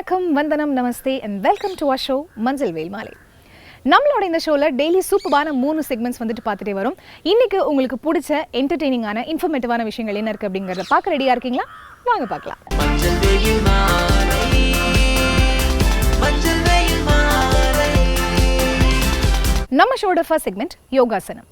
வணக்கம் வந்தனம் நமஸ்தே and welcome to our show மஞ்சள் வேல் மாலை. நம்மளோட இந்த ஷோவில் டெய்லி சூப்பரான மூணு செக்மெண்ட்ஸ் வந்துட்டு பார்த்துட்டே வரும். இன்னைக்கு உங்களுக்கு பிடிச்ச என்டர்டெய்னிங்கான இன்ஃபர்மேட்டிவான விஷயங்கள் என்ன இருக்குது அப்படிங்கிறத பார்க்க ரெடியாக இருக்கீங்களா? வாங்க பார்க்கலாம். நம்ம ஷோட ஃபர்ஸ்ட் செக்மெண்ட் யோகாசனம்.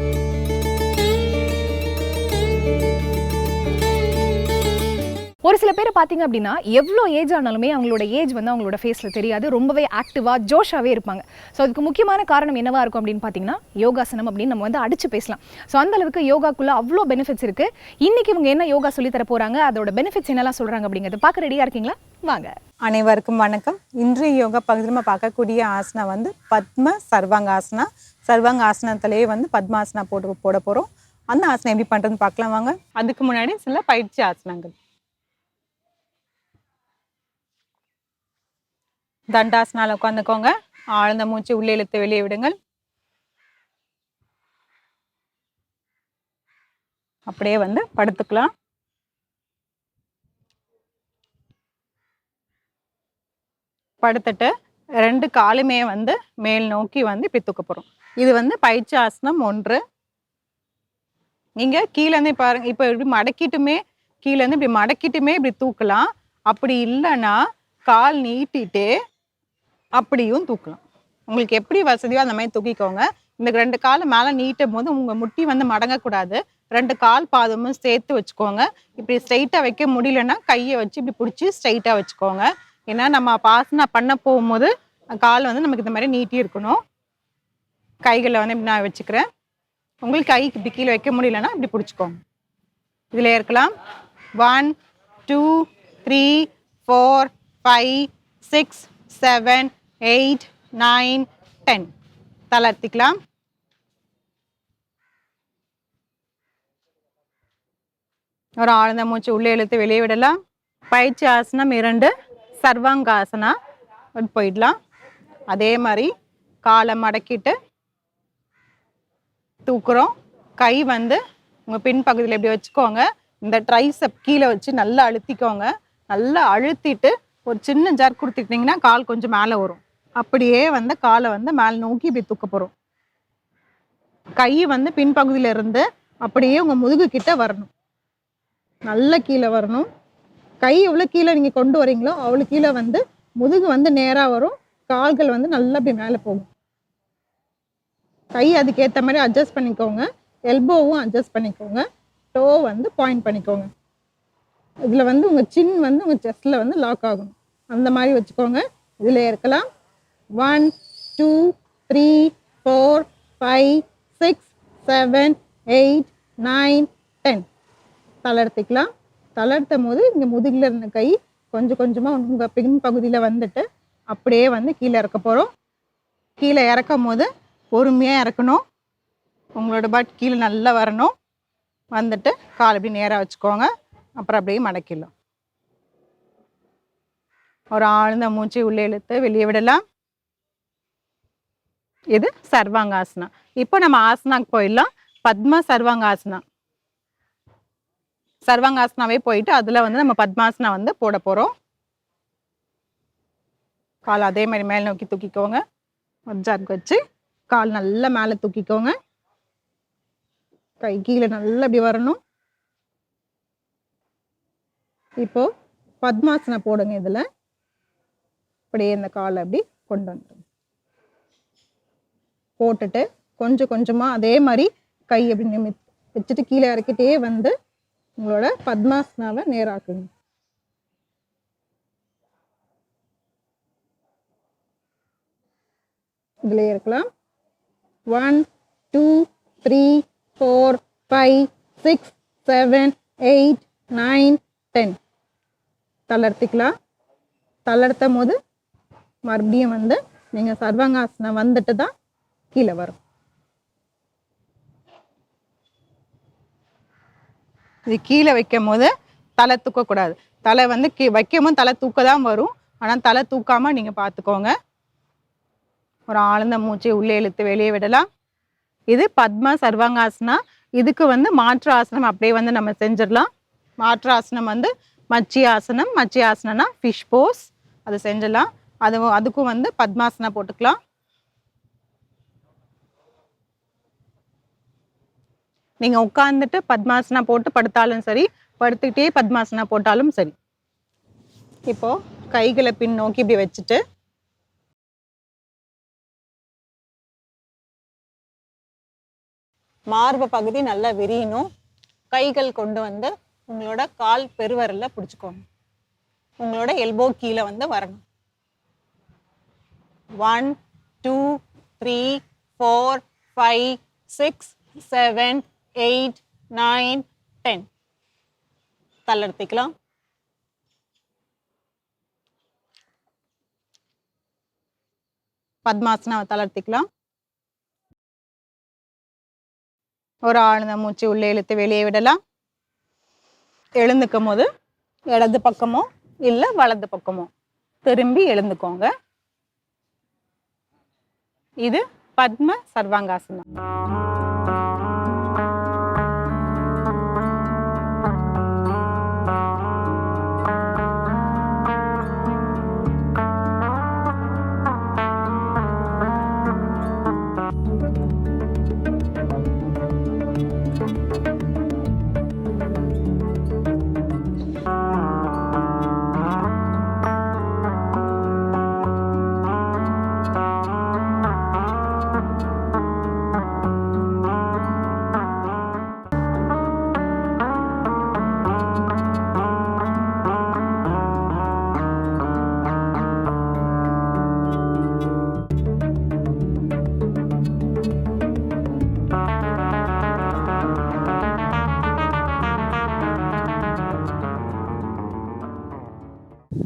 ஒரு சில பேர் பார்த்தீங்க அப்படின்னா எவ்வளோ ஏஜ் ஆனாலுமே அவங்களோட ஏஜ் வந்து அவங்களோட ஃபேஸில் தெரியாது. ரொம்பவே ஆக்டிவாக ஜோஷாகவே இருப்பாங்க. ஸோ அதுக்கு முக்கியமான காரணம் என்னவா இருக்கும் அப்படின்னு பார்த்தீங்கன்னா யோகாசனம் அப்படின்னு நம்ம வந்து அடிச்சு பேசலாம். ஸோ அந்த அளவுக்கு யோகாக்குள்ளே அவ்வளோ பெனிஃபிட்ஸ் இருக்குது இன்றைக்கி இவங்க என்ன யோகா சொல்லித்தர போகிறாங்க அதோட பெனிஃபிட்ஸ் என்னெல்லாம் சொல்கிறாங்க அப்படிங்கிறது பார்க்க ரெடியாக இருக்கீங்களா? வாங்க. அனைவருக்கும் வணக்கம். இன்றைய யோகா பகுதியில் நம்ம பார்க்கக்கூடிய ஆசனா வந்து பத்ம சர்வாங்காசனா. சர்வாங்காசனத்திலேயே வந்து பத்மாசனா போட்டு போட போகிறோம் அந்த ஆசனம் எப்படி பண்ணுறதுன்னு பார்க்கலாம் வாங்க. அதுக்கு முன்னாடி சில பயிற்சி ஆசனங்கள். தண்டாசனால உட்காந்துக்கோங்க. ஆழ்ந்த மூச்சு உள்ளே இழுத்து வெளியே விடுங்கள். அப்படியே வந்து படுத்துக்கலாம். படுத்துட்டு ரெண்டு காலுமே வந்து மேல் நோக்கி வந்து இப்படி தூக்க போகிறோம் இது வந்து பயிற்சி ஆசனம் ஒன்று நீங்கள் கீழேருந்து பாருங்க இப்போ இப்படி மடக்கிட்டுமே கீழேருந்து இப்படி மடக்கிட்டுமே இப்படி தூக்கலாம். அப்படி இல்லைன்னா கால் நீட்டிட்டு அப்படியும் தூக்கலாம். உங்களுக்கு எப்படி வசதியோ அந்த மாதிரி தூக்கிக்கோங்க. இந்த ரெண்டு கால் மேலே நீட்டும் போது உங்கள் முட்டி வந்து மடங்கக்கூடாது. ரெண்டு கால் பாதமும் சேர்த்து வச்சுக்கோங்க. இப்படி ஸ்ட்ரைட்டாக வைக்க முடியலன்னா கையை வச்சு இப்படி பிடிச்சி ஸ்ட்ரைட்டாக வச்சுக்கோங்க. ஏன்னா நம்ம பாசனா பண்ண போகும்போது கால் வந்து நமக்கு இந்த மாதிரி நீட்டி இருக்கணும். கைகளை வந்து இப்படி நான் வச்சுக்கிறேன். உங்களுக்கு கைக்கு இப்படி கீழே வைக்க முடியலன்னா இப்படி பிடிச்சிக்கோங்க. இதில் இருக்கலாம். One two three four five six seven eight nine ten. தளர்த்திக்கலாம். ஒரு ஆழ்ந்த மூச்சு உள்ளே இழுத்து வெளியே விடலாம். பயிற்சி ஆசனம் இரண்டு சர்வாங்காசனா போயிடலாம். அதே மாதிரி காலை மடக்கிட்டு தூக்குறோம். கை வந்து உங்கள் பின்பகுதியில் இப்படி வச்சுக்கோங்க. இந்த ட்ரைசப் கீழே வச்சு நல்லா அழுத்திக்கோங்க. நல்லா அழுத்திட்டு ஒரு சின்ன ஜர் கொடுத்துக்கிட்டிங்கன்னா கால் கொஞ்சம் மேலே வரும். அப்படியே வந்து காலை வந்து மேலே நோக்கி இப்படி தூக்க போகிறோம் கை வந்து பின்பகுதியிலிருந்து அப்படியே உங்கள் முதுகு கிட்ட வரணும். நல்ல கீழே வரணும். கை எவ்வளோ கீழே நீங்கள் கொண்டு வரீங்களோ அவ்வளோ கீழே வந்து முதுகு வந்து நேராக வரும். கால்கள் வந்து நல்லா அப்படி மேலே போகும். கை அதுக்கேற்ற மாதிரி அட்ஜஸ்ட் பண்ணிக்கோங்க. எல்போவும் அட்ஜஸ்ட் பண்ணிக்கோங்க. டோ வந்து பாயிண்ட் பண்ணிக்கோங்க. இதில் வந்து உங்கள் சின் வந்து உங்கள் செஸ்ட்டில் வந்து லாக் ஆகணும். அந்த மாதிரி வச்சுக்கோங்க. இதில் இருக்கலாம். One two three four five six seven eight nine ten. தளர்த்திக்கலாம் தளர்த்தும் போது இங்கே முதுகில் இருந்த கை கொஞ்சம் கொஞ்சமாக உங்கள் பின் பகுதியில் வந்துட்டு அப்படியே வந்து கீழே இறக்க போகிறோம் கீழே இறக்கும் போது பொறுமையாக இறக்கணும். உங்களோட பட் கீழே நல்லா வரணும். வந்துட்டு கால் இப்படி நேராக வச்சுக்கோங்க. அப்புறம் அப்படியே மடக்கிடலாம். ஒரு ஆழ்ந்த மூச்சை உள்ளே இழுத்து வெளியே விடலாம். இது சர்வாங்காசனா. இப்போ நம்ம ஆசனாக்கு போயிடலாம். பத்ம சர்வாங்காசனா. சர்வாங்காசனாவே போயிட்டு அதில் வந்து நம்ம பத்மாசனா வந்து போட போகிறோம் கால் அதே மாதிரி மேல் நோக்கி தூக்கிக்கோங்க. ஒரு வச்சு கால் நல்லா மேலே தூக்கிக்கோங்க. கை கீழே நல்லா இப்படி வரணும். இப்போ பத்மாசனா போடுங்க இதில். அப்படியே இந்த காலை அப்படி கொண்டு வந்துடும் போட்டுட்டு கொஞ்சம் கொஞ்சமாக அதே மாதிரி கை அப்படி நிமி வச்சுட்டு கீழே இறக்கிட்டே வந்து உங்களோட பத்மாசனாவை நேராக்குங்க. இதில் இருக்கலாம். One two three four five six seven eight nine ten தளர்த்திக்கலாம். தளர்த்தும் போது மறுபடியும் வந்து நீங்கள் சர்வாங்காசனம் வந்துட்டு தான் கீழே வரும். இது கீழே வைக்கும் போது தலை தூக்கக்கூடாது. தலை வந்து கீ வைக்கும் போது தலை தூக்க தான் வரும். ஆனால் தலை தூக்காமல் நீங்கள் பார்த்துக்கோங்க. ஒரு ஆழ்ந்த மூச்சை உள்ளே இழுத்து வெளியே விடலாம். இது பத்ம சர்வாங்காசனா. இதுக்கு வந்து மாற்று ஆசனம் அப்படியே வந்து நம்ம செஞ்சிடலாம். மாற்று ஆசனம் வந்து மச்சி ஆசனம் மச்சி ஆசனம்னா ஃபிஷ் போஸ் அது செஞ்சிடலாம். அது அதுக்கும் வந்து பத்மாசனா போட்டுக்கலாம். நீங்கள் உட்காந்துட்டு பத்மாசனா போட்டு படுத்தாலும் சரி படுத்துக்கிட்டே பத்மாசனா போட்டாலும் சரி. இப்போ கைகளை பின் நோக்கி இப்படி வச்சுட்டு மார்பு பகுதி நல்லா விரியணும். கைகள் கொண்டு வந்து உங்களோட கால் பெருவரில் பிடிச்சிக்கோங்க. உங்களோட எல்போ கீழே வந்து வரணும். One two three four five six seven eight nine ten. தள்ளெடுத்துக்கலாம் பத்மாசனாவை தளர்த்திக்கலாம் ஒரு ஆழ்ந்த மூச்சு உள்ளே இழுத்து வெளியே விடலாம். எழுந்துக்கும் போது இடது பக்கமோ இல்லை வலது பக்கமோ. திரும்பி எழுந்துக்கோங்க. இது பத்ம சர்வாங்காசனம்.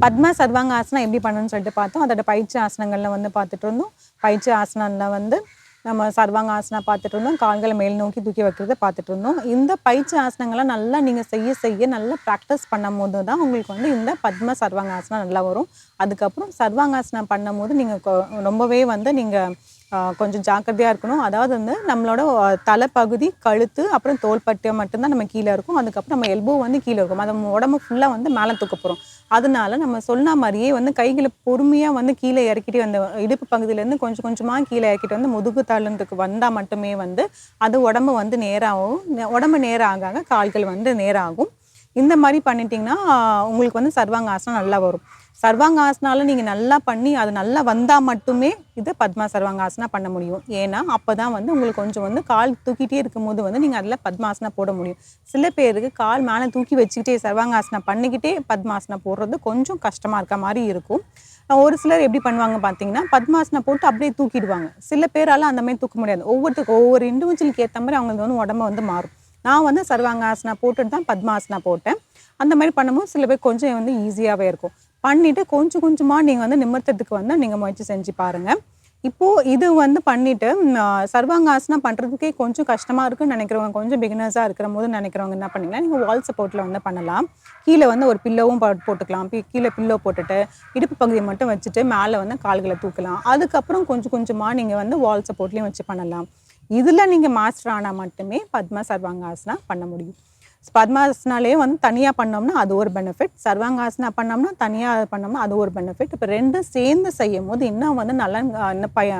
பத்ம சர்வாங்காசனம் எப்படி பண்ணணும்னு சொல்லிட்டு பார்த்தோம். அதோட பயிற்சி ஆசனங்களில் வந்து பார்த்துட்டு இருந்தோம். பயிற்சி ஆசனங்களில் வந்து நம்ம சர்வாங்காசனா பார்த்துட்டு இருந்தோம். கால்களை மேல் நோக்கி தூக்கி வைக்கிறத பார்த்துட்டு இருந்தோம். இந்த பயிற்சி ஆசனங்களை நல்லா நீங்கள் செய்ய செய்ய நல்லா ப்ராக்டிஸ் பண்ணும் போது தான் உங்களுக்கு வந்து இந்த பத்ம சர்வாங்காசனம் நல்லா வரும். அதுக்கப்புறம் சர்வாங்காசனம் பண்ணும் போது நீங்கள் ரொம்பவே வந்து நீங்கள் கொஞ்சம் ஜாக்கிரதையாக இருக்கணும். அதாவது வந்து நம்மளோட தலைப்பகுதி கழுத்து அப்புறம் தோள்பட்டை மட்டும்தான் நம்ம கீழே இருக்கும். அதுக்கப்புறம் நம்ம எல்போ வந்து கீழே இருக்கும். அது நம்ம உடம்பு ஃபுல்லாக வந்து மேலே தூக்க போகிறோம் அதனால நம்ம சொன்ன மாதிரியே வந்து கைகளை பொறுமையாக வந்து கீழே இறக்கிட்டு அந்த இடுப்பு பகுதியிலேருந்து கொஞ்சம் கொஞ்சமாக கீழே இறக்கிட்டு வந்து முதுகு தள்ளுறதுக்கு வந்தால் மட்டுமே வந்து அது உடம்பு வந்து நேராகும் உடம்பு நேரம் ஆக கால்கள் வந்து நேராகும். இந்த மாதிரி பண்ணிட்டீங்கன்னா உங்களுக்கு வந்து சர்வாங்காசனம் நல்லா வரும். சர்வாங்காசனால நீங்கள் நல்லா பண்ணி அது நல்லா வந்தால் மட்டுமே இது பத்மா சர்வாங்காசனா பண்ண முடியும். ஏன்னா அப்போ தான் வந்து உங்களுக்கு கொஞ்சம் வந்து கால் தூக்கிட்டே இருக்கும்போது வந்து நீங்கள் அதில் பத்மாசனா போட முடியும். சில பேருக்கு கால் மேலே தூக்கி வச்சுக்கிட்டே சர்வாங்காசனா பண்ணிக்கிட்டே பத்மாசனா போடுறது கொஞ்சம் கஷ்டமாக இருக்க மாதிரி இருக்கும். ஒரு சிலர் எப்படி பண்ணுவாங்க பார்த்தீங்கன்னா பத்மாசனா போட்டு அப்படியே தூக்கிடுவாங்க. சில பேரால அந்த மாதிரி தூக்க முடியாது. ஒவ்வொருத்துக்கு ஒவ்வொரு இண்டிவிஜுவலுக்கு ஏற்ற மாதிரி அவங்களுக்கு வந்து உடம்பு வந்து மாறும். நான் வந்து சர்வாங்காசனா போட்டுட்டு தான் பத்மாசனா போட்டேன். அந்த மாதிரி பண்ணும்போது சில பேர் கொஞ்சம் வந்து ஈஸியாகவே இருக்கும். பண்ணிவிட்டு கொஞ்சம் கொஞ்சமாக நீங்கள் வந்து நிமிர்த்தத்துக்கு வந்து நீங்கள் முயற்சி செஞ்சு பாருங்கள் இப்போது இது வந்து பண்ணிவிட்டு சர்வாங்காசனா பண்ணுறதுக்கே கொஞ்சம் கஷ்டமாக இருக்குன்னு நினைக்கிறவங்க கொஞ்சம் பிகினர்ஸாக இருக்கிற போது நினைக்கிறவங்க என்ன பண்ணிங்கன்னா நீங்கள் வால் சப்போர்ட்டில் வந்து பண்ணலாம். கீழே வந்து ஒரு பில்லோவும் போட்டுக்கலாம். பி- கீழே பில்லோ போட்டுட்டு இடுப்பு பகுதியை மட்டும் வச்சுட்டு மேலே வந்து கால்களை தூக்கலாம். அதுக்கப்புறம் கொஞ்சம் கொஞ்சமாக நீங்கள் வந்து வால் சப்போர்ட்லேயும் வச்சு பண்ணலாம். இதில் நீங்கள் மாஸ்டர் ஆனால் மட்டுமே பத்ம சர்வாங்காசனா பண்ண முடியும். பத்மாசனாலேயே வந்து தனியாக பண்ணோம்னா அது ஒரு பெனிஃபிட் சர்வாங்காசனா பண்ணோம்னா தனியாக பண்ணோம்னா அது ஒரு பெனிஃபிட் இப்போ ரெண்டும் சேர்ந்து செய்யும் போது இன்னும் வந்து நலன் இன்னும் பய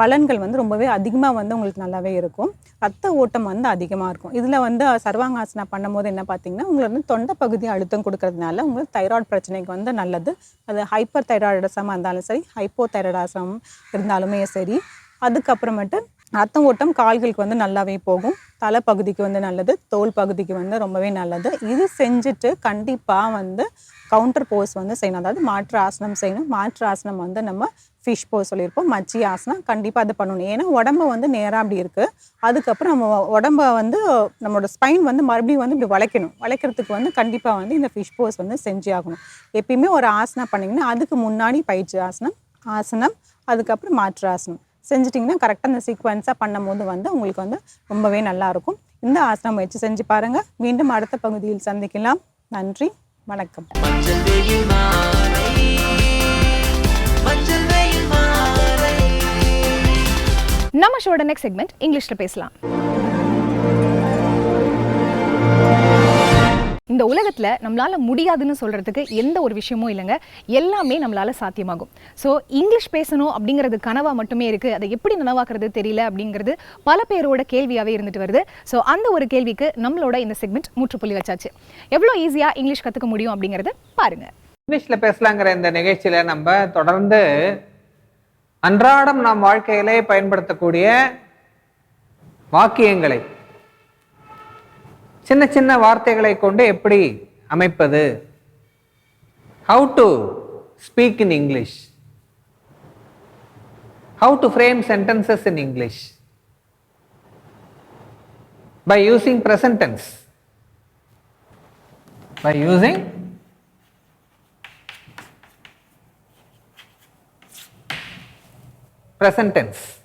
பலன்கள் வந்து ரொம்பவே அதிகமாக வந்து உங்களுக்கு நல்லாவே இருக்கும். ரத்த ஓட்டம் வந்து அதிகமாக இருக்கும். இதில் வந்து சர்வாங்காசனா பண்ணும்போது என்ன பார்த்தீங்கன்னா உங்களுக்கு வந்து தொண்டை பகுதி அழுத்தம் கொடுக்கறதுனால உங்களுக்கு தைராய்டு பிரச்சனைக்கு வந்து நல்லது. அது ஹைப்பர் தைராய்டசமாக இருந்தாலும் சரி ஹைப்போ தைராய்டாசம் இருந்தாலுமே சரி. அதுக்கப்புறமேட்டு ரத்த ஓட்டம் கால்களுக்கு வந்து நல்லாவே போகும். தலைப்பகுதிக்கு வந்து நல்லது தோல் பகுதிக்கு வந்து ரொம்பவே நல்லது. இது செஞ்சுட்டு கண்டிப்பாக வந்து கவுண்டர் போஸ் வந்து செய்யணும். அதாவது மாற்று ஆசனம் செய்யணும். மாற்று ஆசனம் வந்து நம்ம ஃபிஷ் போஸ் சொல்லியிருப்போம். மச்சி ஆசனம் கண்டிப்பாக அது பண்ணணும். ஏன்னா உடம்பு வந்து நேராக அப்படி இருக்குது அதுக்கப்புறம் நம்ம உடம்ப வந்து நம்மளோட ஸ்பைன் வந்து மறுபடியும் வந்து இப்படி வளைக்கணும். வளைக்கிறதுக்கு வந்து கண்டிப்பாக வந்து இந்த ஃபிஷ் போஸ் வந்து செஞ்சு ஆகணும். எப்பயுமே ஒரு ஆசனம் பண்ணிங்கன்னா அதுக்கு முன்னாடி பயிற்சி ஆசனம் ஆசனம் அதுக்கப்புறம் மாற்று ஆசனம். செஞ்சிட்டிங்கன்னா கரெக்டாக அந்த சீக்வன்ஸாக பண்ணும்போது வந்து உங்களுக்கு வந்து ரொம்பவே நல்லாயிருக்கும் இந்த ஆசனம் முயற்சி செஞ்சு பாருங்கள் மீண்டும் அடுத்த பகுதியில் சந்திக்கலாம். நன்றி. வணக்கம். நம்ம ஷோட நெக்ஸ்ட் செக்மெண்ட் இங்கிலீஷ்ல பேசலாம். இந்த உலகத்தில் நம்மளால முடியாதுன்னு சொல்றதுக்கு எந்த ஒரு விஷயமும் இல்லைங்க. எல்லாமே நம்மளால சாத்தியமாகும். ஸோ இங்கிலீஷ் பேசணும் அப்படிங்கிறது கனவா மட்டுமே இருக்கு. அதை எப்படி நனவாக்குறது தெரியல அப்படிங்கிறது பல பேரோட கேள்வியாகவே இருந்துட்டு வருது. ஸோ அந்த ஒரு கேள்விக்கு நம்மளோட இந்த செக்மெண்ட் முற்றுப்புள்ளி வச்சாச்சு. எவ்வளோ ஈஸியாக இங்கிலீஷ் கற்றுக்க முடியும் அப்படிங்கிறது பாருங்க. இங்கிலீஷ்ல பேசலாங்கிற இந்த நிகழ்ச்சியில நம்ம தொடர்ந்து அன்றாடம் நாம் வாழ்க்கையிலே பயன்படுத்தக்கூடிய வாக்கியங்களை சின்ன சின்ன வார்த்தைகளை கொண்டு எப்படி அமைப்பது? How to speak in English how to frame sentences in English by using present tense. By using present tense.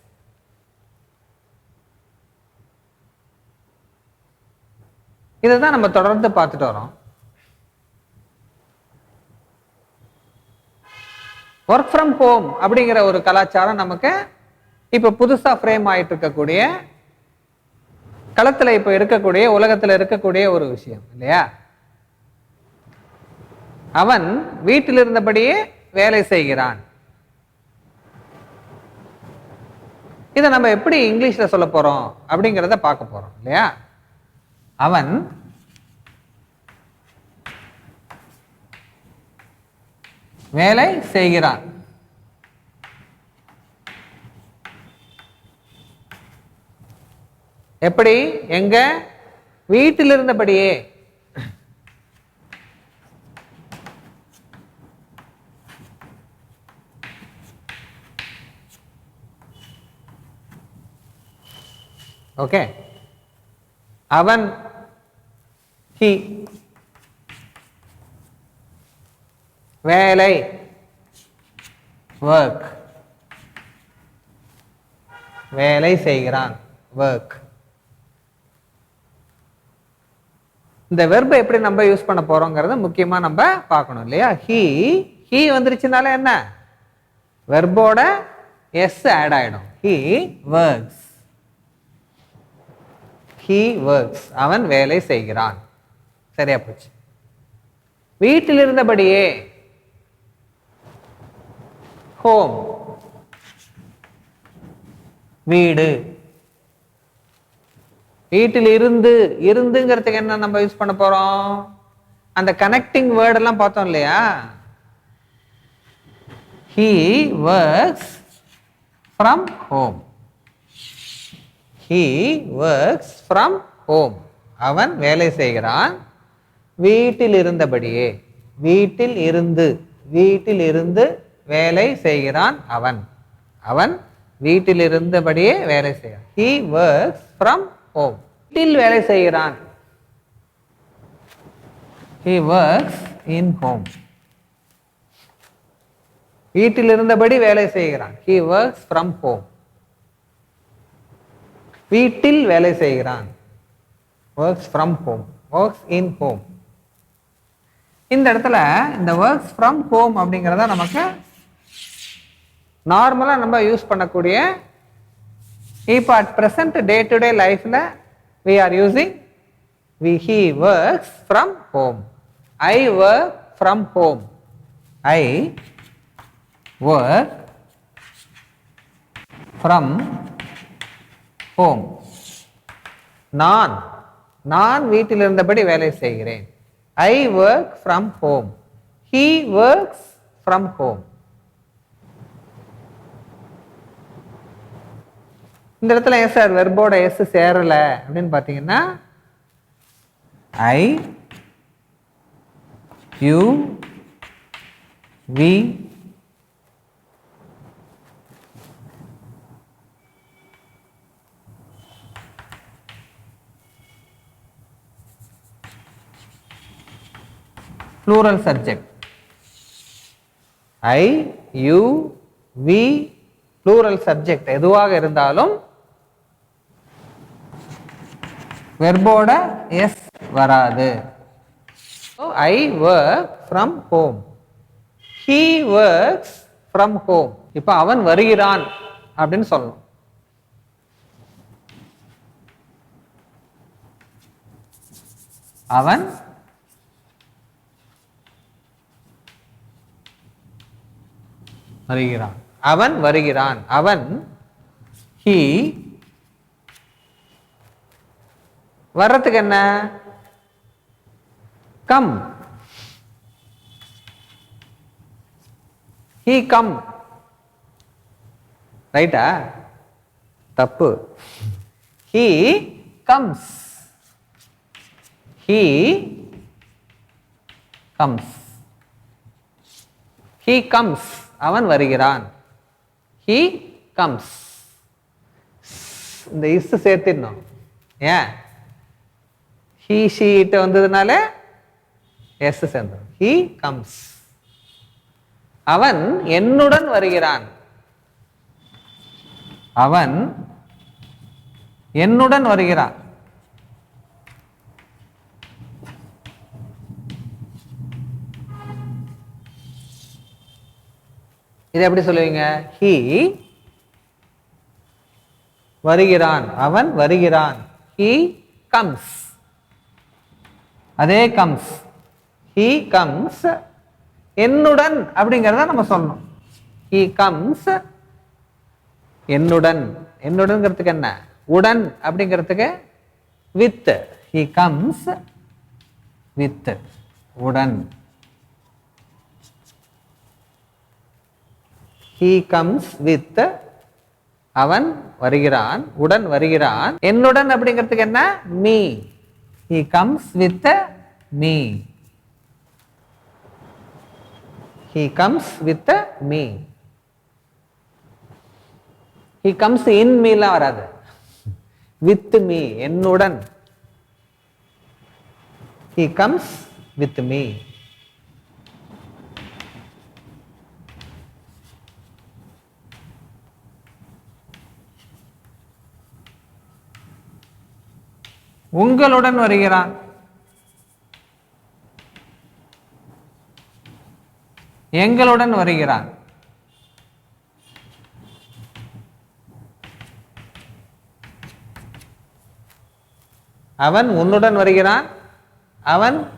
இதை தான் நம்ம தொடர்ந்து பார்த்துட்டு வரோம். ஒர்க் ஃப்ரம் ஹோம் அப்படிங்கிற ஒரு கலாச்சாரம் நமக்கு இப்போ புதுசா ஃப்ரேம் ஆயிட்டு இருக்கக்கூடிய களத்துல இப்போ இருக்கக்கூடிய உலகத்துல இருக்கக்கூடிய ஒரு விஷயம் இல்லையா? அவன் வீட்டில் இருந்தபடியே வேலை செய்கிறான். இதை நம்ம எப்படி இங்கிலீஷ்ல சொல்ல போறோம் அப்படிங்கிறத பார்க்க போறோம் இல்லையா? அவன் வேலை செய்கிறான். எப்படி? எங்க? வீட்டில் இருந்தபடியே ஓகே அவன் ஹி வேலை. ஒர்க் வேலை செய்கிறான். ஒர்க் இந்த வெர்பை எப்படி நம்ம யூஸ் பண்ண போறோங்கிறத முக்கியமா நம்ம பார்க்கணும் இல்லையா? ஹீ ஹீ வந்துருச்சுனால என்ன? வெர்போட எஸ் ஆட் ஆயிடும். ஹீ ஒர்க்ஸ் ஹீ ஒர்க்ஸ் அவன் வேலை செய்கிறான். சரியா போச்சு. வீட்டில் இருந்தபடியே ஹோம் வீடு வீட்டில் இருந்து இருந்துங்கிறதுக்கு என்ன நம்ம யூஸ் பண்ண போறோம்? அந்த கனெக்டிங் வேர்டெல்லாம் பார்த்தோம் இல்லையா? He works from home he works from home அவன் வேலை செய்கிறான் வீட்டில் இருந்தபடியே வீட்டில் இருந்து வீட்டில் இருந்து வேலை செய்கிறான் அவன். அவன் வீட்டில் இருந்தபடியே வேலை செய்கிறான். ஹீ ஒர்க்ஸ் ஃப்ரம் ஹோம் வீட்டில் வேலை செய்கிறான். ஹீ ஒர்க்ஸ் இன் ஹோம் வீட்டில் இருந்தபடி வேலை செய்கிறான். ஹீ ஒர்க்ஸ் ஃப்ரம் ஹோம் வீட்டில் வேலை செய்கிறான். Works from home works in home இந்த இடத்துல இந்த ஒர்க்ஸ் ஃப்ரம் ஹோம் அப்படிங்கிறத நமக்கு நார்மலாக நம்ம யூஸ் பண்ணக்கூடிய இப்போ at present day to day லைஃப்பில் we are using we he works from home I work from home I work from home நான் நான் வீட்டில் இருந்தபடி வேலை செய்கிறேன். I work from home he works from home இந்த இடத்துல ஏன் சார் வெர்போட எஸ் சேரல அப்படின்னு பார்த்தீங்கன்னா I you we plural subject. I you we plural subject. எதுவாக இருந்தாலும் வெர்போட எஸ் வராது. I work from home he works from home இப்போ அவன் வருகிறான் அப்படின்னு சொல்லணும். அவன் வருகிறான். அவன் வருகிறான். அவன் ஹி வர்றதுக்கு என்ன? கம் ஹீ கம் ரைட்டா தப்பு. He comes he comes he comes அவன் வருகிறான். ஹீ கம்ஸ் இந்த இஸ் சேர்த்திடணும். ஏன்? ஹீ ஷீட்டு வந்ததுனால எஸ் சேர்ந்தோம் ஹீ கம்ஸ் அவன் என்னுடன் வருகிறான். அவன் என்னுடன் வருகிறான். இதை எப்படி சொல்லுவீங்க? ஹி வருகிறான். அவன் வருகிறான். ஹி கம்ஸ் அதே கம்ஸ் ஹி கம்ஸ் என்னுடன் அப்படிங்கிறத நம்ம சொல்லணும். ஹி கம்ஸ் என்னுடன். என்னுடன்ங்கிறதுக்கு என்ன? உடன் அப்படிங்கிறதுக்கு வித் ஹி கம்ஸ் வித் உடன். ஹீ கம்ஸ் வித் அவன் வருகிறான் உடன் வருகிறான். என்னுடன் அப்படிங்கிறதுக்கு என்ன? Me he comes with me he comes with me he comes in மீலாம் வராது. வித் மீ என்னுடன். ஹீ கம்ஸ் வித் மீ உங்களுடன் வருகிறான். எங்களுடன் வருகிறான். அவன் உன்னுடன் வருகிறான். அவன்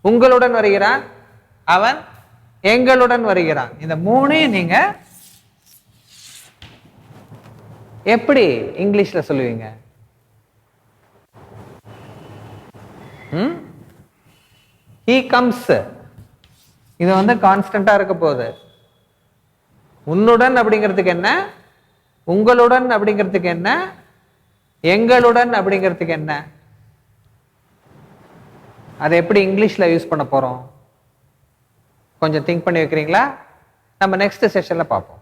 உங்களுடன் வருகிறான். அவன் எங்களுடன் வருகிறான். இந்த மூணையும் நீங்க எப்படி இங்கிலீஷ்ல சொல்லுவீங்க? ஹீ கம்ஸ் இது வந்து கான்ஸ்டண்டா இருக்க போகுது. உன்னுடன் அப்படிங்கிறதுக்கு என்ன? உங்களுடன் அப்படிங்கிறதுக்கு என்ன? எங்களுடன் அப்படிங்கிறதுக்கு என்ன? அதை எப்படி இங்கிலீஷ்ல யூஸ் பண்ண போறோம்? கொஞ்சம் திங்க் பண்ணி வைக்கிறீங்களா? நம்ம நெக்ஸ்ட் செஷன்ல பார்ப்போம்.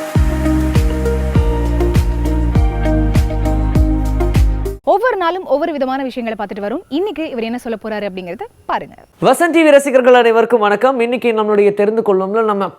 ஒவ்வொரு நாளும் ஒவ்வொரு விதமான விஷயங்களை பார்த்துட்டு வரும். இன்னைக்கு இவர் என்ன சொல்ல போறாரு அப்படிங்கறத பாருங்க. வசந்த் டிவி ரசிகர்கள் அனைவருக்கும் வணக்கம். இன்னைக்கு நம்மளுடைய தெரிந்து கொள்ளும்ல நம்ம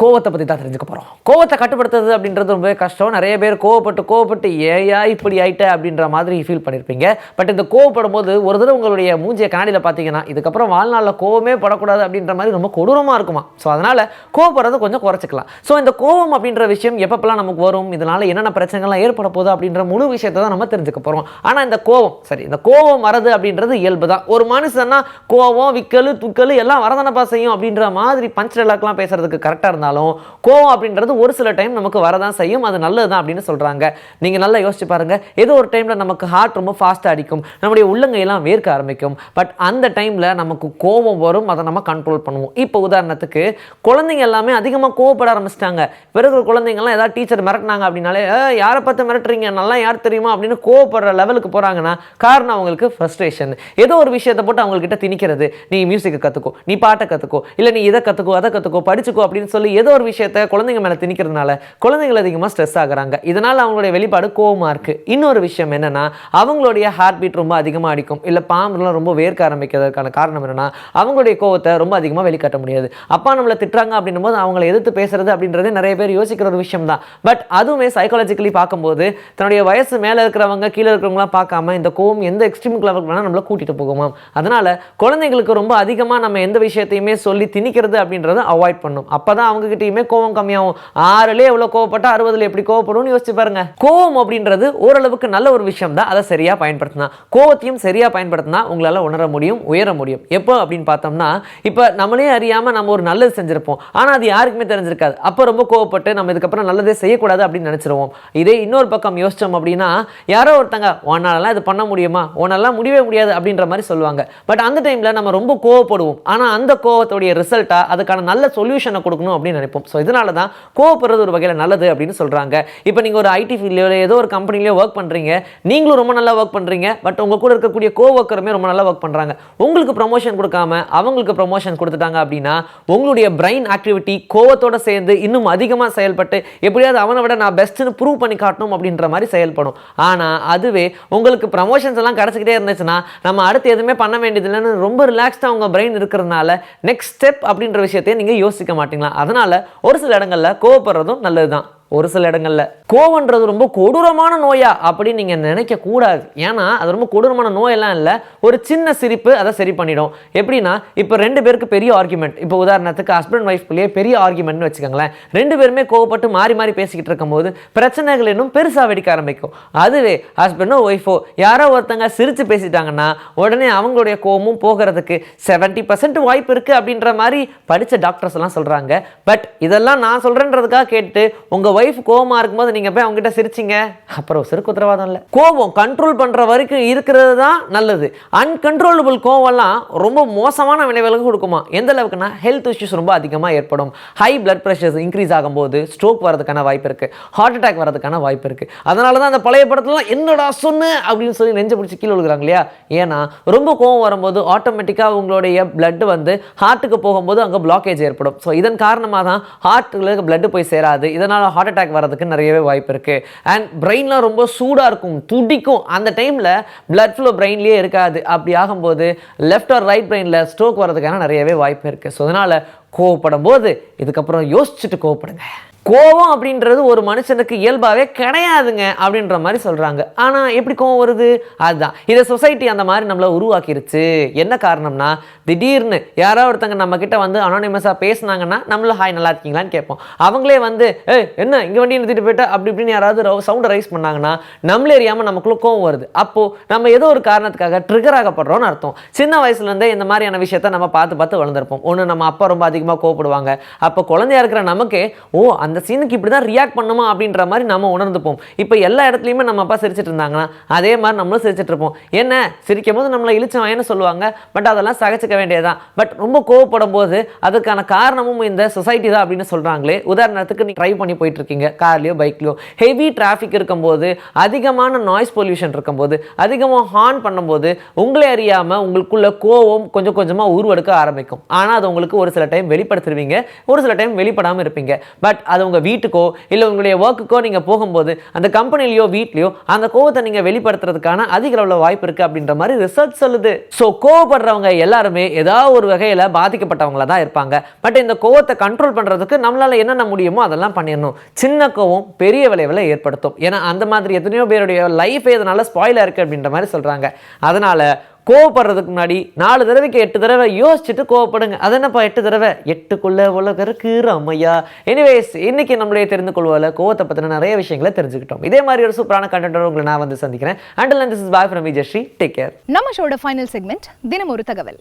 கோவத்தை பத்தி தான் தெரிஞ்சுக்க போறோம். கோவத்தை கட்டுப்படுத்துறது அப்படின்றது ரொம்ப கஷ்டம். நிறைய பேர் கோவப்பட்டு கோவப்பட்டு ஏயா இப்படி ஆயிட்ட? அப்படின்ற மாதிரி ஃபீல் பண்ணியிருப்பீங்க பட் இந்த கோவப்படும் போது ஒரு தடவை உங்களுடைய மூஞ்சிய கண்ணாடியில் பார்த்தீங்கன்னா இதுக்கப்புறம் வாழ்நாளில் கோவமே படக்கூடாது அப்படின்ற மாதிரி ரொம்ப கொடூரமாக இருக்குமா? ஸோ அதனால் கோவப்படுறதை கொஞ்சம் குறைச்சிக்கலாம். ஸோ இந்த கோவம் அப்படின்ற விஷயம் எப்பப்பெல்லாம் நமக்கு வரும்? இதனால் என்னென்ன பிரச்சனைகள்லாம் ஏற்பட போகுது அப்படின்ற முழு விஷயத்தை தான் நம்ம தெரிஞ்சுக்க போகிறோம் ஆனால் இந்த கோவம் சரி இந்த கோவம் வரது அப்படின்றது இயல்பு தான். ஒரு மனுஷன்னா கோவம் விக்கல் துக்கல் எல்லாம் வரதானப்பா செய்யும் அப்படின்ற மாதிரி பஞ்ச் டைலாக்லாம் பேசுறதுக்கு கரெக்டாக இருந்தாலும் கோவம் அப்படின்றது ஒரு சில டைம் நமக்கு வரதான் செய்யும். அது நல்லது தான் அப்படின்னு சொல்கிறாங்க நீங்கள் நல்லா யோசிச்சு பாருங்கள் ஏதோ ஒரு டைமில் நமக்கு ஹார்ட் ரொம்ப ஃபாஸ்ட்டாக அடிக்கும். நம்முடைய உள்ளங்கையெல்லாம் வேர்க்க ஆரம்பிக்கும். பட் அந்த டைமில் நமக்கு கோவம் வரும். அதை நம்ம கண்ட்ரோல் பண்ணுவோம். இப்போ உதாரணத்துக்கு குழந்தைங்க எல்லாமே அதிகமாக கோவப்பட ஆரம்பிச்சிட்டாங்க. பிறகு குழந்தைங்கலாம் ஏதாவது டீச்சர் மிரட்டினாங்க அப்படின்னாலே யாரை பார்த்து மிரட்டுறீங்க? நல்லா யார் தெரியும்? தெரியுமா அப்படின்னு கோவப்படுற லெவலுக்கு போகிறாங்கன்னா காரணம் அவங்களுக்கு ஃப்ரஸ்ட்ரேஷன் ஏதோ ஒரு விஷயத்தை போட்டு அவங்கக்கிட்ட திணிக்கிறது. நீ மியூசிக்கை கற்றுக்கோ நீ பாட்டை கற்றுக்கோ இல்லை நீ இதை கற்றுக்கோ அதை கற்றுக்கோ படிச்சுக்கோ அப்படின்னு சொல்லி ஏதோ ஒரு விஷயத்தை குழந்தைங்க மேலே திணிக்கிறதுனால குழந்தைகள் அதிகமாக ஸ்ட்ரெஸ் ஆகுறாங்க. இதனால் அவங்களுடைய வெளிப்பாடு கோவமாக இருக்குது இன்னொரு விஷயம் என்னென்னா அவங்களுடைய ஹார்ட் பீட் ரொம்ப அதிகமாக அடிக்கும். இல்லை பாம்புலாம் ரொம்ப வேர்க்க ஆரம்பிக்கிறதுக்கான காரணம் என்னென்னா அவங்களுடைய கோவத்தை ரொம்ப அதிகமாக வெளிக்காட்ட முடியாது. அப்பா நம்மளை திட்டுறாங்க அப்படின்னும் போது அவங்களை எதிர்த்து பேசுறது அப்படின்றது நிறைய பேர் யோசிக்கிற ஒரு விஷயம் தான் பட் அதுவுமே சைக்காலஜிக்கலி பார்க்கும்போது தன்னுடைய வயசு மேலே இருக்கிறவங்க கீழே இருக்கிறவங்களாம் பார்க்காம இந்த கோவம் எந்த எக்ஸ்ட்ரீமுக்கு லெவலுக்கு வேணால் நம்மளை கூட்டிகிட்டு போகுமா அதனால் குழந்தைங்களுக்கு ரொம்ப அதிகமாக நம்ம எந்த விஷயத்தையுமே சொல்லி திணிக்கிறது அப்படின்றத அவாய்ட் பண்ணும். அப்போ தான் அவங்ககிட்டயுமே கோவம் கம்மியாகும். ஆறுலேயே எவ்வளோ கோவப்பட்டா அறுபதுல எப்படி கோவப்படும்னு யோசிச்சு பாருங்க. கோவம் அப்படின்றது ஓரளவுக்கு நல்ல ஒரு விஷயம் தான். அதை சரியாக பயன்படுத்தினா கோவத்தையும் சரியாக பயன்படுத்தினா உங்களால் உணர முடியும் உயர முடியும். எப்போ அப்படின்னு பார்த்தோம்னா இப்போ நம்மளே அறியாமல் நம்ம ஒரு நல்லது செஞ்சுருப்போம். ஆனால் அது யாருக்குமே தெரிஞ்சிருக்காது. அப்போ ரொம்ப கோவப்பட்டு நம்ம இதுக்கப்புறம் நல்லதே செய்யக்கூடாது அப்படின்னு நினச்சிருவோம். இதே இன்னொரு பக்கம் யோசிச்சோம் அப்படின்னா யாரோ ஒருத்தங்க உன்னாலலாம் இது பண்ண முடியுமா? உன்னாலாம் முடியவே முடியாது அப்படின்ற மாதிரி சொல்லுவாங்க. பட் அந்த டைமில் நம்ம ரொம்ப கோவப்படுவோம். ஆனால் அந்த கோவத்துடைய ரிசல்ட்டாக அதுக்கான நல்ல சொல்யூஷனை கொடுக்கணும் அப்படின்னு நினைப்போம். ஸோ இதனால தான் கோவப்படுறது ஒரு வகையில் நல்லது அப்படின்னு சொல்கிறாங்க இப்போ நீங்கள் ஒரு ஐடி ஃபீல்டில் ஏதோ ஒரு கம்பெனிலேயோ ஒர்க் பண்ணுறீங்க நீங்களும் ரொம்ப நல்லா ஒர்க் பண்ணுறீங்க பட் உங்கள் கூட இருக்கக்கூடிய கோவக்கருமே ரொம்ப நல்லா ஒர்க் பண்ணுறாங்க உங்களுக்கு ப்ரமோஷன் கொடுக்காம அவங்களுக்கு ப்ரமோஷன் கொடுத்துட்டாங்க அப்படின்னா உங்களுடைய பிரெயின் ஆக்டிவிட்டி கோவத்தோடு சேர்ந்து இன்னும் அதிகமாக செயல்பட்டு எப்படியாவது அவனை விட நான் பெஸ்ட்டுன்னு ப்ரூவ் பண்ணி காட்டணும் அப்படின்ற மாதிரி செயல்படும். ஆனால் அதுவே உங்களுக்கு ப்ரமோஷன்ஸ் எல்லாம் கிடச்சிக்கிட்டே இருந்துச்சுன்னா நம்ம அடுத்து எதுவுமே பண்ண வேண்டியதில்லைன்னு ரொம்ப ரிலாக்ஸ்டாக உங்கள் பிரெயின் இருக்கிறதுனால நெக்ஸ்ட் ஸ்டெப் அப்படின்ற விஷயத்தையும் நீங்கள் யோசிக்க மாட்டீங்களா? அதனால் ஒரு சில இடங்களில் கோவப்படுறதும் நல்லது தான் ஒரு சில இடங்களில். கோவன்றது ரொம்ப கொடூரமான நோயா அப்படின்னு நீங்கள் நினைக்க கூடாது. ஏன்னா அது ரொம்ப கொடூரமான நோயெல்லாம் இல்லை. ஒரு சின்ன சிரிப்பு அதை சரி பண்ணிடும். எப்படின்னா இப்போ ரெண்டு பேருக்கு பெரிய ஆர்குமெண்ட் இப்போ உதாரணத்துக்கு ஹஸ்பண்ட் ஒய்ஃப்குள்ளேயே பெரிய ஆர்குமெண்ட்னு வச்சுக்கோங்களேன். ரெண்டு பேருமே கோவப்பட்டு மாறி மாறி பேசிக்கிட்டு இருக்கும்போது பிரச்சனைகள் இன்னும் பெருசாக வெடிக்க ஆரம்பிக்கும். அதுவே ஹஸ்பண்டோ ஒய்ஃபோ யாரோ ஒருத்தங்க சிரித்து பேசிட்டாங்கன்னா உடனே அவங்களுடைய கோவமும் போகிறதுக்கு செவன்ட்டி பர்சன்ட் வாய்ப்பு இருக்குது அப்படின்ற மாதிரி படித்த டாக்டர்ஸ் எல்லாம் சொல்கிறாங்க பட் இதெல்லாம் நான் சொல்கிறேன்றதுக்காக கேட்டு உங்கள் உங்கள் ஒய்ஃப் கோபமாக இருக்கும்போது நீங்கள் போய் அவங்ககிட்ட சிரிச்சிங்க. அப்புறம் சிறுக்கு உத்தரவாதம் இல்லை. கோபம் கண்ட்ரோல் பண்ணுற வரைக்கும் இருக்கிறது தான் நல்லது. அன்கன்ட்ரோலபிள் கோவம்லாம் ரொம்ப மோசமான விளைவுகளுக்கு கொடுக்குமா? எந்த அளவுக்குன்னா ஹெல்த் இஷ்யூஸ் ரொம்ப அதிகமாக ஏற்படும். ஹை பிளட் ப்ரெஷர்ஸ் இன்க்ரீஸ் ஆகும்போது ஸ்ட்ரோக் வரதுக்கான வாய்ப்பு இருக்குது ஹார்ட் அட்டாக் வரதுக்கான வாய்ப்பு இருக்குது அதனால தான் அந்த பழைய படத்துலலாம் என்னடா சொன்னு? அப்படின்னு சொல்லி நெஞ்சு பிடிச்சி கீழே விழுகிறாங்க இல்லையா? ஏன்னா ரொம்ப கோவம் வரும்போது ஆட்டோமேட்டிக்காக உங்களுடைய பிளட் வந்து ஹார்ட்டுக்கு போகும்போது அங்கே பிளாக்கேஜ் ஏற்படும். ஸோ இதன் காரணமாக தான் ஹார்ட்டில் பிளட் போய் சேராது. இதனால் ஹார்ட் அட்டாக் வரதுக்கு நிறையவே வாய்ப்பு இருக்குது அண்ட் பிரெயின்லாம் ரொம்ப சூடாக இருக்கும் துடிக்கும். அந்த டைமில் பிளட் ஃப்ளோ பிரெயின்லேயே இருக்காது. அப்படி ஆகும்போது லெஃப்ட் ஆர் ரைட் பிரெயினில் ஸ்ட்ரோக் வரதுக்கான நிறையவே வாய்ப்பு இருக்குது ஸோ அதனால் கோவப்படும் போது இதுக்கப்புறம் யோசிச்சுட்டு கோவப்படுங்க. கோவம் அப்படின்றது ஒரு மனுஷனுக்கு இயல்பாகவே கிடையாதுங்க அப்படின்ற மாதிரி சொல்கிறாங்க ஆனால் எப்படி கோவம் வருது? அதுதான். இதை சொசைட்டி அந்த மாதிரி நம்மளை உருவாக்கிருச்சு. என்ன காரணம்னா திடீர்னு யாரோ ஒருத்தங்க நம்ம கிட்ட வந்து அனானிமஸாக பேசுனாங்கன்னா நம்மள ஹாய் நல்லா இருக்கீங்களான்னு கேட்போம். அவங்களே வந்து ஏ என்ன இங்கே வண்டி நிறுத்திட்டு போயிட்டா? அப்படி இப்படின்னு யாராவது சவுண்டை ரைஸ் பண்ணாங்கன்னா நம்மளே அறியாமல் நமக்குள்ள கோவம் வருது. அப்போது நம்ம ஏதோ ஒரு காரணத்துக்காக ட்ரிகர் ஆகப்படுறோம்னு அர்த்தம். சின்ன வயசுலேருந்தே இந்த மாதிரியான விஷயத்த நம்ம பார்த்து பார்த்து வளர்ந்துருப்போம். ஒன்று நம்ம அப்பா ரொம்ப அதிகமாக கோவப்படுவாங்க. அப்போ குழந்தையா இருக்கிற நமக்கே ஓ அந்த சீனுக்கு இப்படி தான் ரியாக்ட் பண்ணுமா? அப்படின்ற மாதிரி நம்ம உணர்ந்துப்போம். இப்போ எல்லா இடத்துலையுமே நம்ம அப்பா சிரிச்சிட்டு இருந்தாங்கன்னா அதே மாதிரி நம்மளும் சிரிச்சிட்டு இருப்போம். என்ன? சிரிக்கும் போது நம்மளை இழிச்சவாயன்னு சொல்லுவாங்க. பட் அதெல்லாம் சகச்சிக்க வேண்டியதுதான். பட் ரொம்ப கோவப்படும் போது அதுக்கான காரணமும் இந்த சொசைட்டி தான் அப்படின்னு சொல்கிறாங்களே உதாரணத்துக்கு நீ ட்ரைவ் பண்ணி போயிட்டு இருக்கீங்க கார்லையோ பைக்லையோ. ஹெவி டிராஃபிக் இருக்கும்போது அதிகமான நாய்ஸ் பொல்யூஷன் இருக்கும்போது அதிகமாக ஹார்ன் பண்ணும்போது உங்களே அறியாமல் உங்களுக்குள்ள கோவம் கொஞ்சம் கொஞ்சமாக உருவெடுக்க ஆரம்பிக்கும். ஆனால் அது உங்களுக்கு ஒரு சில டைம் வெளிப்படுத்துருவீங்க. ஒரு சில டைம் வெளிப்படாமல் இருப்பீங்க. பட் அது உங்கள் வீட்டுக்கோ இல்லை உங்களுடைய ஒர்க்குக்கோ நீங்கள் போகும்போது அந்த கம்பெனிலையோ வீட்லையோ அந்த கோவத்தை நீங்கள் வெளிப்படுத்துறதுக்கான அதிக அளவில் வாய்ப்பு இருக்குது அப்படின்ற மாதிரி ரிசர்ச் சொல்லுது. ஸோ கோவப்படுறவங்க எல்லாருமே ஏதாவது ஒரு வகையில் பாதிக்கப்பட்டவங்களா தான் இருப்பாங்க. பட் இந்த கோவத்தை கண்ட்ரோல் பண்ணுறதுக்கு நம்மளால் என்னென்ன முடியுமோ அதெல்லாம் பண்ணிடணும். சின்ன கோவம் பெரிய விளைவில் ஏற்படுத்தும். ஏன்னா அந்த மாதிரி எத்தனையோ பேருடைய லைஃபே எதனால ஸ்பாயில் இருக்குது அப்படின்ற மாதிரி சொல்கிறாங்க அதனால் கோவப்படுறதுக்கு முன்னாடி நாலு தடவைக்கு எட்டு தடவை யோசிச்சுட்டு கோவப்படுங்க. அது என்னப்பா எட்டு தடவை? எட்டுக்குள்ள உலகருக்கு அம்மையா எனிவேஸ் இன்னைக்கு நம்மளே தெரிந்து கொள்வதில் கோவத்தை பற்றின நிறைய விஷயங்களை தெரிஞ்சுக்கிட்டோம். இதே மாதிரி ஒரு சூப்பரான கண்டென்ட் உங்களை நான் வந்து சந்திக்கிறேன். Until this is bye from Vijayasri take care நம்ம ஷோட ஃபைனல் செக்மெண்ட் தினம் ஒரு தகவல்.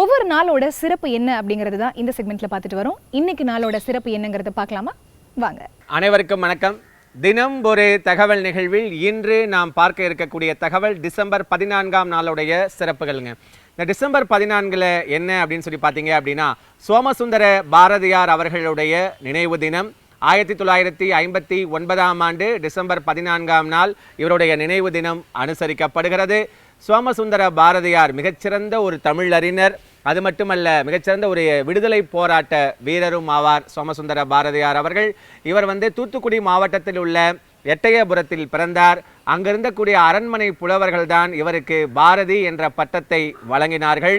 ஒவ்வொரு நாளோட சிறப்பு என்ன அப்படிங்கிறது தான் இந்த செக்மெண்ட்ல பார்த்துட்டு வரோம். இன்னைக்கு நாளோட சிறப்பு என்னங்கிறத பார்க்கலாமா? வாங்க. அனைவருக்கும் வணக்கம். தினம் ஒரு தகவல் நிகழ்வில் இன்று நாம் பார்க்க இருக்கக்கூடிய தகவல் டிசம்பர் பதினான்காம் நாளுடைய சிறப்புகள்ங்க. இந்த டிசம்பர் பதினான்கில் என்ன அப்படின்னு சொல்லி பார்த்தீங்க அப்படின்னா சோமசுந்தர பாரதியார் அவர்களுடைய நினைவு தினம். ஆயிரத்தி தொள்ளாயிரத்தி ஐம்பத்தி ஒன்பதாம் ஆண்டு டிசம்பர் பதினான்காம் நாள் இவருடைய நினைவு தினம் அனுசரிக்கப்படுகிறது. சோமசுந்தர பாரதியார் மிகச்சிறந்த ஒரு தமிழறிஞர். அது மட்டுமல்ல மிகச்சிறந்த ஒரு விடுதலை போராட்ட வீரரும் ஆவார் சோமசுந்தர பாரதியார் அவர்கள். இவர் வந்து தூத்துக்குடி மாவட்டத்தில் உள்ள எட்டயபுரத்தில் பிறந்தார். அங்கிருந்தக்கூடிய அரண்மனை புலவர்கள்தான் இவருக்கு பாரதி என்ற பட்டத்தை வழங்கினார்கள்.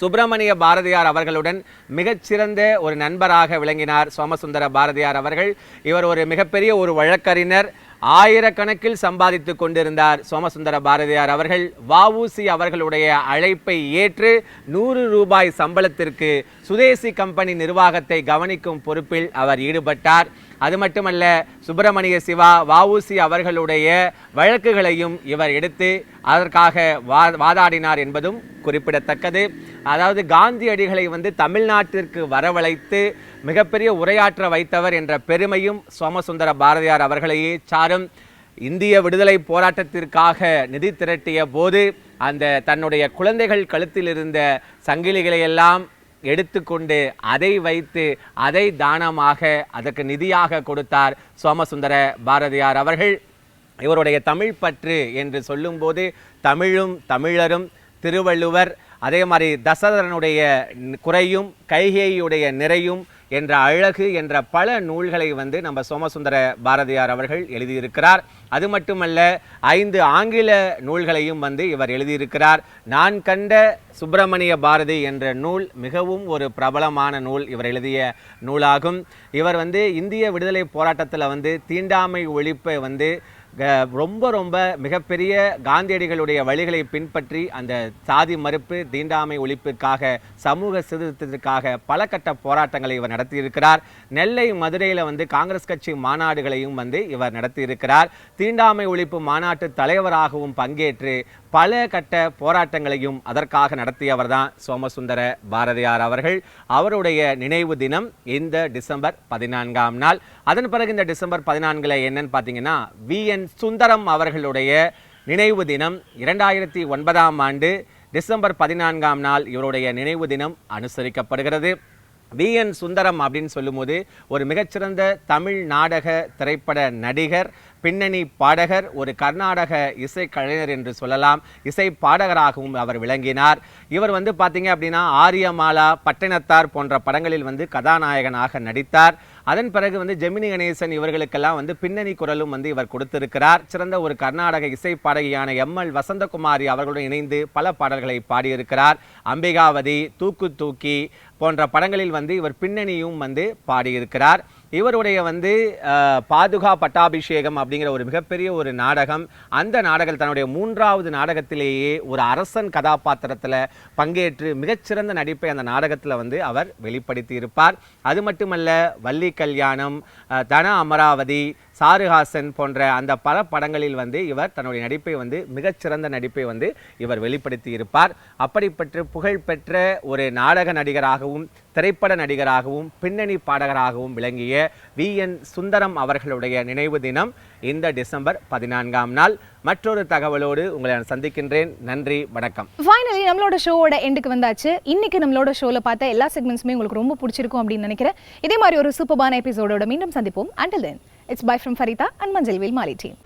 சுப்பிரமணிய பாரதியார் அவர்களுடன் மிகச்சிறந்த ஒரு நண்பராக விளங்கினார் சோமசுந்தர பாரதியார் அவர்கள். இவர் ஒரு மிகப்பெரிய ஒரு வழக்கறிஞர். ஆயிரக்கணக்கில் சம்பாதித்து கொண்டிருந்தார் சோமசுந்தர பாரதியார் அவர்கள். வஉசி அவர்களுடைய அழைப்பை ஏற்று நூறு ரூபாய் சம்பளத்திற்கு சுதேசி கம்பெனி நிர்வாகத்தை கவனிக்கும் பொறுப்பில் அவர் ஈடுபட்டார். அது மட்டுமல்ல சுப்பிரமணிய சிவா வஉசி அவர்களுடைய வழக்குகளையும் இவர் எடுத்து அதற்காக வா வாதாடினார் என்பதும் குறிப்பிடத்தக்கது. அதாவது காந்தியடிகளை வந்து தமிழ்நாட்டிற்கு வரவழைத்து மிகப்பெரிய உரையாற்ற வைத்தவர் என்ற பெருமையும் சோமசுந்தர பாரதியார் அவர்களையே சாரும். இந்திய விடுதலை போராட்டத்திற்காக நிதி திரட்டிய போது அந்த தன்னுடைய குழந்தைகள் கழுத்தில் இருந்த சங்கிலிகளை எல்லாம் எடுத்துக்கொண்டு அதை வைத்து அதை தானமாக அதற்கு நிதியாக கொடுத்தார் சோமசுந்தர பாரதியார் அவர்கள். இவருடைய தமிழ் பற்று என்று சொல்லும்போது தமிழும் தமிழரும் திருவள்ளுவர் அதே மாதிரி தசரதனுடைய குறையும் கைகேயுடைய நிறையும் என்ற அழகு என்ற பல நூல்களை வந்து நம்ம சோமசுந்தர பாரதியார் அவர்கள் எழுதியிருக்கிறார். அது மட்டுமல்ல ஐந்து ஆங்கில நூல்களையும் வந்து இவர் எழுதியிருக்கிறார். நான் கண்ட சுப்பிரமணிய பாரதி என்ற நூல் மிகவும் ஒரு பிரபலமான நூல் இவர் எழுதிய நூலாகும். இவர் வந்து இந்திய விடுதலை போராட்டத்தில் வந்து தீண்டாமை ஒழிப்பை வந்து ரொம்ப ரொம்ப மிகப்பெரிய காந்தியடிகளுடைய வழிகளை பின்பற்றி அந்த சாதி மறுப்பு தீண்டாமை ஒழிப்புக்காக சமூக சீர்திருத்தத்திற்காக பல கட்ட போராட்டங்களை இவர் நடத்தியிருக்கிறார். நெல்லை மதுரையில் வந்து காங்கிரஸ் கட்சி மாநாடுகளையும் வந்து இவர் நடத்தியிருக்கிறார். தீண்டாமை ஒழிப்பு மாநாட்டு தலைவராகவும் பங்கேற்று பல கட்ட போராட்டங்களையும் அதற்காக நடத்தியவர் தான் சோமசுந்தர பாரதியார் அவர்கள். அவருடைய நினைவு தினம் இந்த டிசம்பர் பதினான்காம் நாள். அதன் பிறகு இந்த டிசம்பர் பதினான்கில் என்னன்னு பார்த்தீங்கன்னா வி. என். சுந்தரம் அவர்களுடைய நினைவு தினம் இரண்டாயிரத்தி ஒன்பதாம் ஆண்டு டிசம்பர் பதினான்காம் நாள் இவருடைய நினைவு தினம் அனுசரிக்கப்படுகிறது. வி. என். சுந்தரம் அப்படின்னு சொல்லும்போது ஒரு மிகச்சிறந்த தமிழ் நாடக திரைப்பட நடிகர் பின்னணி பாடகர் ஒரு கர்நாடக இசை கலைஞர் என்று சொல்லலாம். இசை பாடகராகவும் அவர் விளங்கினார். இவர் வந்து பார்த்தீங்க அப்படின்னா ஆரியமாலா பட்டினத்தார் போன்ற படங்களில் வந்து கதாநாயகனாக நடித்தார். அதன் பிறகு வந்து ஜெமினி கணேசன் இவர்களுக்கெல்லாம் வந்து பின்னணி குரலும் வந்து இவர் கொடுத்திருக்கிறார். சிறந்த ஒரு கர்நாடக இசை பாடகியான எம் எல் வசந்தகுமாரி அவர்களுடன் இணைந்து பல பாடல்களை பாடியிருக்கிறார். அம்பிகாவதி தூக்கு தூக்கி போன்ற படங்களில் வந்து இவர் பின்னணியும் வந்து பாடியிருக்கிறார். இவருடைய வந்து பாதுகா பட்டாபிஷேகம் அப்படிங்கிற ஒரு மிகப்பெரிய ஒரு நாடகம். அந்த நாடகம் தன்னுடைய மூன்றாவது நாடகத்திலேயே ஒரு அரசன் கதாபாத்திரத்தில் பங்கேற்று மிகச்சிறந்த நடிப்பை அந்த நாடகத்தில் வந்து அவர் வெளிப்படுத்தி இருப்பார் அது மட்டுமல்ல வள்ளி கல்யாணம் தன அமராவதி சாருஹாசன் போன்ற அந்த பல படங்களில் வந்து இவர் தன்னுடைய நடிப்பை வந்து மிகச்சிறந்த நடிப்பை வந்து இவர் வெளிப்படுத்தி இருப்பார். அப்படிப்பட்ட புகழ்பெற்ற ஒரு நாடக நடிகராகவும் திரைப்பட நடிகராகவும் பின்னணி பாடகராகவும் விளங்கிய வி. என். சுந்தரம் அவர்களுடைய நினைவு தினம் இந்த டிசம்பர் பதினான்காம் நாள். மற்றொரு தகவலோடு உங்களை நான் சந்திக்கின்றேன். நன்றி வணக்கம். ஃபைனலி நம்மளோட ஷோவோட எண்டுக்கு வந்தாச்சு. இன்னைக்கு நம்மளோட ஷோவில் பார்த்த எல்லா செக்மெண்ட்ஸுமே உங்களுக்கு ரொம்ப பிடிச்சிருக்கும் அப்படின்னு நினைக்கிறேன். இதே மாதிரி ஒரு சூப்பர்பான எபிசோடோட மீண்டும் சந்திப்போம். Until then It's bye from Farita and Manjali Vilmali team.